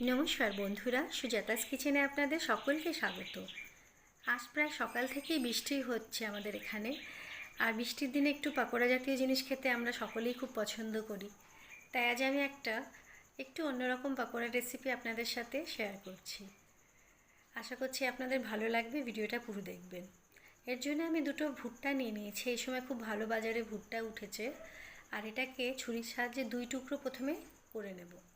নমস্কার বন্ধুরা, সুজাতাস কিচেনে আপনাদের সকলকে স্বাগত। আজ প্রায় সকাল থেকেই বৃষ্টি হচ্ছে আমাদের এখানে। আর বৃষ্টির দিনে একটু পাকোড়া জাতীয় জিনিস খেতে আমরা সকলেই খুব পছন্দ করি। তাই আজ আমি একটা একটু অন্যরকম পাকোড়া রেসিপি আপনাদের সাথে শেয়ার করছি। আশা করছি আপনাদের ভালো লাগবে, ভিডিওটা পুরো দেখবেন। এর জন্য আমি দুটো ভুট্টা নিয়ে নিয়েছি। এই সময় খুব ভালো বাজারে ভুট্টা উঠেছে। আর এটাকে ছুরির সাহায্যে দুই টুকরো প্রথমে করে নেব।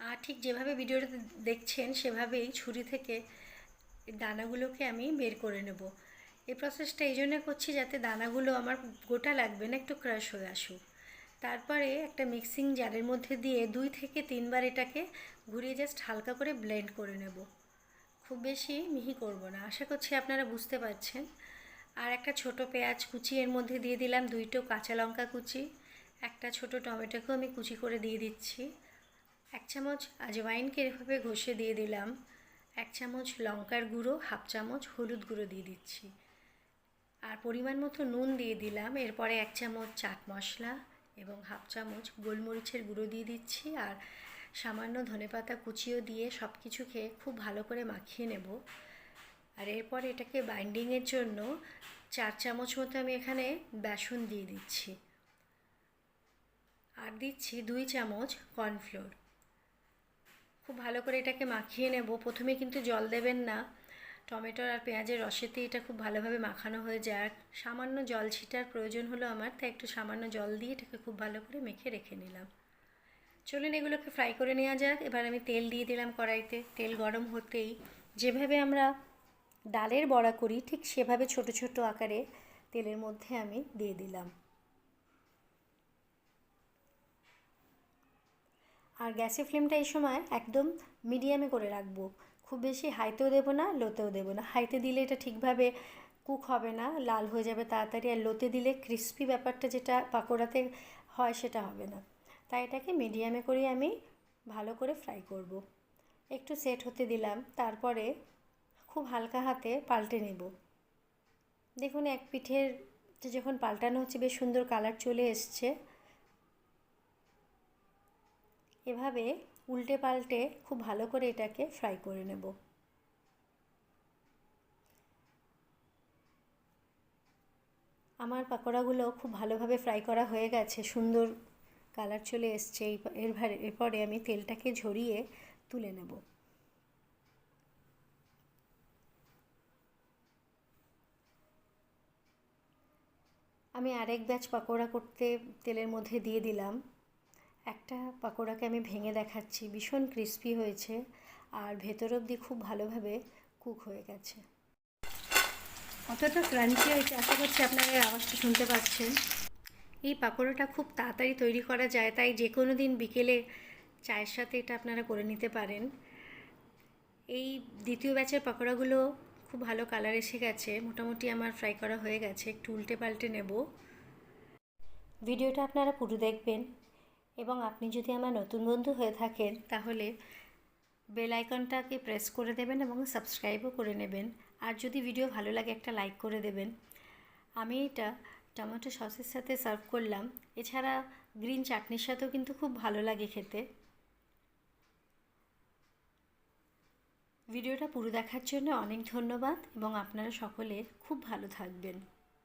আর ঠিক যেভাবে ভিডিওটা দেখছেন, সেভাবেই ছুরি থেকে দানাগুলোকে আমি বের করে নেব। এই প্রসেসটা এই জন্য করছি যাতে দানাগুলো আমার গোটা লাগবে না, একটু ক্রাশ হয়ে আসুক। তারপরে একটা মিক্সিং জারের মধ্যে দিয়ে দুই থেকে তিনবার এটাকে ঘুরিয়ে জাস্ট হালকা করে ব্লেন্ড করে নেব। খুব বেশি মিহি করব না, আশা করছি আপনারা বুঝতে পারছেন। আর একটা ছোট পেঁয়াজ কুচি এর মধ্যে দিয়ে দিলাম দুইটো কাঁচা লঙ্কা কুচি। একটা ছোট টমেটোকেও আমি কুচি করে দিয়ে দিচ্ছি। এক চামচ আজওয়াইনকে এভাবে ঘষে দিয়ে দিলাম। এক চামচ লঙ্কার গুঁড়ো, হাফ চামচ হলুদ গুঁড়ো দিয়ে দিচ্ছি। আর পরিমাণ মতো নুন দিয়ে দিলাম। এরপরে এক চামচ চাট মশলা এবং হাফ চামচ গোলমরিচের গুঁড়ো দিয়ে দিচ্ছি। আর সামান্য ধনেপাতা কুচিও দিয়ে সব কিছুকে খুব ভালো করে মাখিয়ে নেব। আর এরপর এটাকে বাইন্ডিংয়ের জন্য চার চামচ মতো আমি এখানে বেসন দিয়ে দিচ্ছি। আর দিচ্ছি দুই চামচ কর্নফ্লোর। খুব ভালো করে এটাকে মাখিয়ে নেব। প্রথমে কিন্তু জল দেবেন না। টমেটোর আর পেঁয়াজের রসেতে এটা খুব ভালোভাবে মাখানো হয়ে যায়। সামান্য জল ছিটার প্রয়োজন হলো আমার, তাই একটু সামান্য জল দিয়ে এটাকে খুব ভালো করে মেখে রেখে নিলাম। চলুন এগুলোকে ফ্রাই করে নেওয়া যাক। এবার আমি তেল দিয়ে দিলাম কড়াইতে। তেল গরম হতেই যেভাবে আমরা ডালের বড়া করি, ঠিক সেভাবে ছোট ছোট আকারে তেলের মধ্যে আমি দিয়ে দিলাম। আর গ্যাসের ফ্লেমটা এই সময় একদম মিডিয়ামে করে রাখব। খুব বেশি হাইতেও দেবো না, লোতেও দেবো না। হাইতে দিলে এটা ঠিকভাবে কুক হবে না, লাল হয়ে যাবে তাড়াতাড়ি। আর লোতে দিলে ক্রিস্পি ব্যাপারটা যেটা পাকোড়াতে হয় সেটা হবে না। তাই এটাকে মিডিয়ামে করে আমি ভালো করে ফ্রাই করব। একটু সেট হতে দিলাম, তারপরে খুব হালকা হাতে পাল্টে নেব। দেখুন, এক পিঠের যখন পাল্টানো হচ্ছে, বেশ সুন্দর কালার চলে এসছে। এভাবে উল্টে পাল্টে খুব ভালো করে এটাকে ফ্রাই করে নেব। আমার পাকোড়াগুলো খুব ভালোভাবে ফ্রাই করা হয়ে গেছে, সুন্দর কালার চলে এসছে। এর এরপরে আমি তেলটাকে ঝরিয়ে তুলে নেব। আমি আরেক ব্যাচ পাকোড়া করতে, তেলের মধ্যে দিয়ে দিলাম। একটা পাকোড়াকে আমি ভেঙে দেখাচ্ছি, ভীষণ ক্রিস্পি হয়েছে আর ভেতর অবধি খুব ভালোভাবে কুক হয়ে গেছে। কতটা ক্রাঞ্চি হয়েছে, আশা করছি আপনারা আওয়াজটা শুনতে পাচ্ছেন। এই পাকোড়াটা খুব তাড়াতাড়ি তৈরি করা যায়, তাই যে কোনো দিন বিকেলে চায়ের সাথে এটা আপনারা করে নিতে পারেন। এই দ্বিতীয় ব্যাচের পাকোড়াগুলো খুব ভালো কালার এসে গেছে, মোটামুটি আমার ফ্রাই করা হয়ে গেছে, একটু উল্টে পাল্টে নেব। ভিডিওটা আপনারা পুরো দেখবেন। এবং আপনি যদি আমার নতুন বন্ধু হয়ে থাকেন, তাহলে বেল আইকনটাকে প্রেস করে দেবেন এবং সাবস্ক্রাইবও করে নেবেন। আর যদি ভিডিও ভালো লাগে, একটা লাইক করে দেবেন। আমি এটা টমেটো সসের সাথে সার্ভ করলাম। এছাড়া গ্রিন চাটনির সাথেও কিন্তু খুব ভালো লাগে খেতে। ভিডিওটা পুরো দেখার জন্য অনেক ধন্যবাদ এবং আপনারা সকলে খুব ভালো থাকবেন।